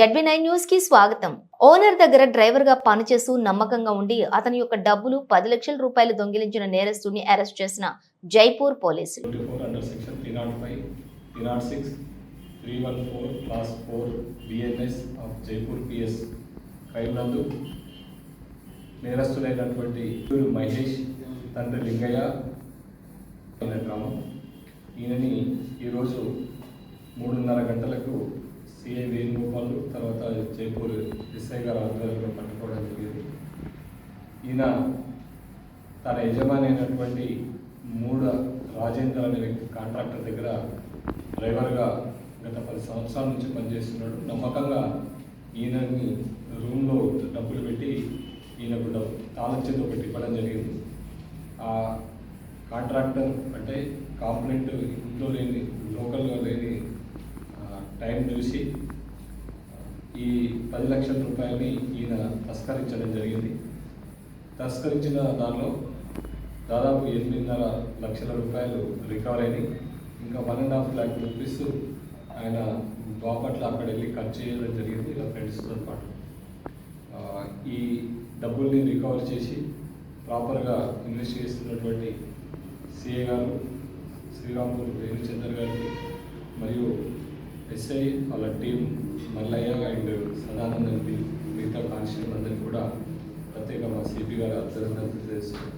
ZB nine న్యూస్కి స్వాగతం. Owner దగ్గర డ్రైవర్గా పనిచేస్తూ నమ్మకంగా ఉండి అతని యొక్క డబ్బులు పది లక్షల రూపాయలు దొంగిలించిన నేరస్తుడిని అరెస్ట్ చేసిన జైపూర్ పోలీసులు. 24 under section 305, 306, 314, class 4 BNS of Jaipur PS crime నందు నేరస్తులైనటువంటి మహేష్ తండ్రి లింగయ్య గ్రామం. ఈయనని ఈరోజు మూడున్నర గంటలకు జైపూర్ ఎస్ఐ గారు ఆధ్వర్యంలో పట్టుకోవడం జరిగింది. ఈయన తన యజమాని అయినటువంటి మూడ రాజేంద్ర అనే వ్యక్తి కాంట్రాక్టర్ దగ్గర డ్రైవర్గా గత పది సంవత్సరాల నుంచి పనిచేస్తున్నాడు. నమ్మకంగా ఈయనని రూమ్లో డబ్బులు పెట్టి ఈయనకు డబ్బు తాళం పెట్టి ఒకటి ఇవ్వడం జరిగింది. ఆ కాంట్రాక్టర్ అంటే కాంప్లైంట్ ఇంట్లో లేని లోకల్గా లేని టైం చూసి ఈ పది లక్షల రూపాయలని ఈయన తస్కరించడం జరిగింది. తస్కరించిన దానిలో దాదాపు ఎనిమిదిన్నర లక్షల రూపాయలు రికవర్ అయినాయి. ఇంకా one and half lakh rupees ఆయన బాపట్ల అక్కడ వెళ్ళి ఖర్చు చేయడం జరిగింది ఇలా ఫ్రెండ్స్తో పాటు. ఈ డబ్బుల్ని రికవర్ చేసి ప్రాపర్గా ఇన్వెస్ట్ చేస్తున్నటువంటి సిఏ గారు శ్రీరాంపూర్ వేణుచందర్ గారికి మరియు ఎస్ఐ వాళ్ళ టీం మల్లయ్య మహర్షులందరికీ కూడా ప్రత్యేక మా సిపి గారు అభినందనలు తెలియజేస్తున్నారు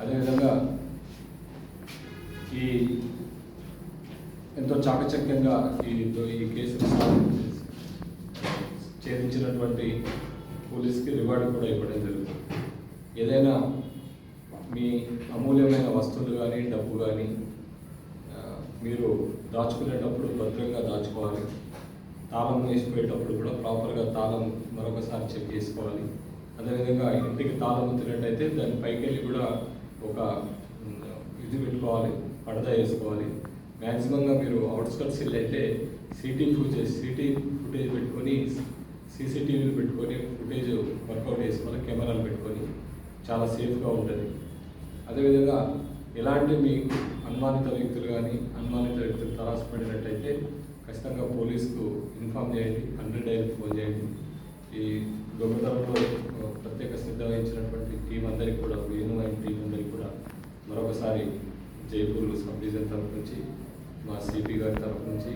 అదేవిధంగా ఈ ఎంతో చాకచక్యంగా ఈ ఈ కేసును ఛేదించినటువంటి పోలీస్కి రివార్డు కూడా ఇవ్వడం జరుగుతుంది. ఏదైనా మీ అమూల్యమైన వస్తువులు కానీ డబ్బు కానీ మీరు దాచుకునేటప్పుడు భద్రంగా తాళం వేసిపోయేటప్పుడు కూడా ప్రాపర్గా తాళం మరొకసారి చెక్ చేసుకోవాలి. అదేవిధంగా ఇంటికి తాళం వచ్చినట్టయితే దాని పైకి వెళ్ళి కూడా ఒక ఇది పెట్టుకోవాలి పడద వేసుకోవాలి. మ్యాక్సిమంగా మీరు అవుట్స్కట్స్ ఇల్లు అయితే సిటీ ఫుటేజ్ సిటీ ఫుటేజ్ పెట్టుకొని సీసీటీవీలు పెట్టుకొని ఫుటేజ్ వర్కౌట్ చేసుకోవాలి కెమెరాలు పెట్టుకొని. చాలా సేఫ్గా ఉంటుంది. అదేవిధంగా ఎలాంటి మీకు అనుమానిత వ్యక్తులు కానీ అనుమానిత వ్యక్తులు తరాసపడినట్టయితే ఖచ్చితంగా పోలీస్కు ఇన్ఫామ్ చేయండి హండ్రెడ్ డైల్ ఫోన్ చేయండి. ఈ దొంగతనంలో ప్రత్యేక శ్రద్ధ వహించినటువంటి టీం అందరికీ కూడా వేణు అండ్ టీం అందరికీ కూడా మరొకసారి జైపూర్ సబ్ డివిజన్ తరఫు నుంచి మా మా సిపి గారి తరఫు నుంచి